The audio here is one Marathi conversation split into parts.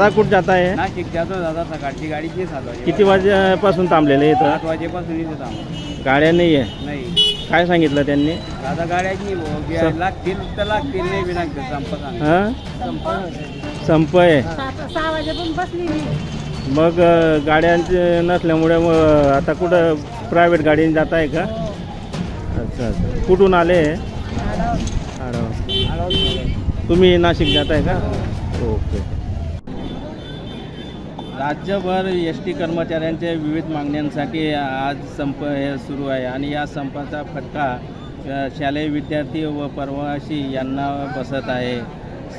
आता कुठं जात आहे नाशिक जातो दादा सकाळची. वाजे किती वाजेपासून थांबलेले इथं? सात वाजेपासून इथे थांब गाड्या नाही आहे? नाही. काय सांगितलं त्यांनी? दादा गाड्याच नाही भाऊ. गे- लागतील तर लागतील नाही बी लागतील. संप सांग. हां? संप आहे. सहा वाजेपर्यंत बसली मी मग अ, गाड्यांचे नसल्यामुळे मग आता कुठं प्रायव्हेट गाडीने जात आहे का? अच्छा अच्छा. कुठून आले? आडाव. तुम्ही नाशिक जात आहे का ओके. राज्यभर एस टी कर्मचाऱ्यांच्या विविध मागण्यांसाठी आज संप हे सुरू आहे आणि या संपाचा फटका शालेय विद्यार्थी व परवाशी यांना बसत आहे.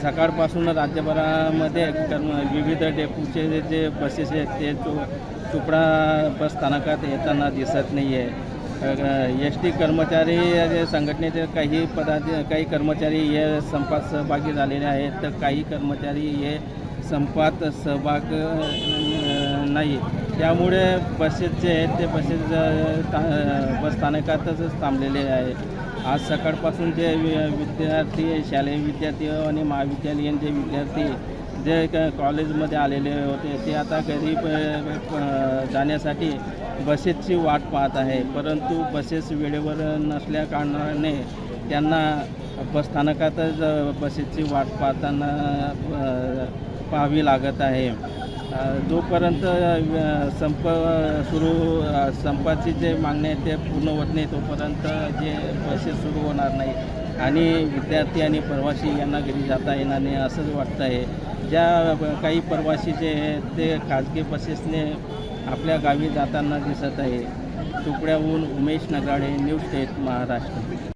सकाळपासून राज्यभरामध्ये कर्म विविध डेपूचे जे बसेस आहेत ते चो चुपडा बस स्थानकात येताना दिसत नाही आहे एस टी कर्मचारी संघटनेचे काही पदा काही कर्मचारी हे संपात सहभागी झालेले आहेत तर काही कर्मचारी हे संपात सहभाग नाही. त्यामुळे बसेस जे आहेत ते बसेस ता- बस स्थानकातच थांबलेले आहे आज सकाळपासून जे वि- विद्यार्थी शालेय विद्यार्थी आणि महाविद्यालयीन जे विद्यार्थी जे क- कॉलेजमध्ये आलेले होते ते आता घरी जाण्यासाठी बसेसची वाट पाहत आहे. परंतु बसेस वेळेवर नसल्या कारणाने त्यांना बसस्थानकातच बसेसची वाट पाहताना पाहावी लागत आहे. जोपर्यंत संप सुरू संपाची जे मागणी आहे ते पूर्ण होत नाही तोपर्यंत जे बसेस सुरू होणार नाही. आणि विद्यार्थी आणि प्रवासी यांना घरी जाता येणार नाही असंच वाटतं आहे. ज्या काही प्रवासी जे आहेत ते खाजगी बसेसने आपल्या गावी जाताना दिसत आहे. तुकड्याहून उमेश नगाडे न्यूज स्टेट महाराष्ट्र.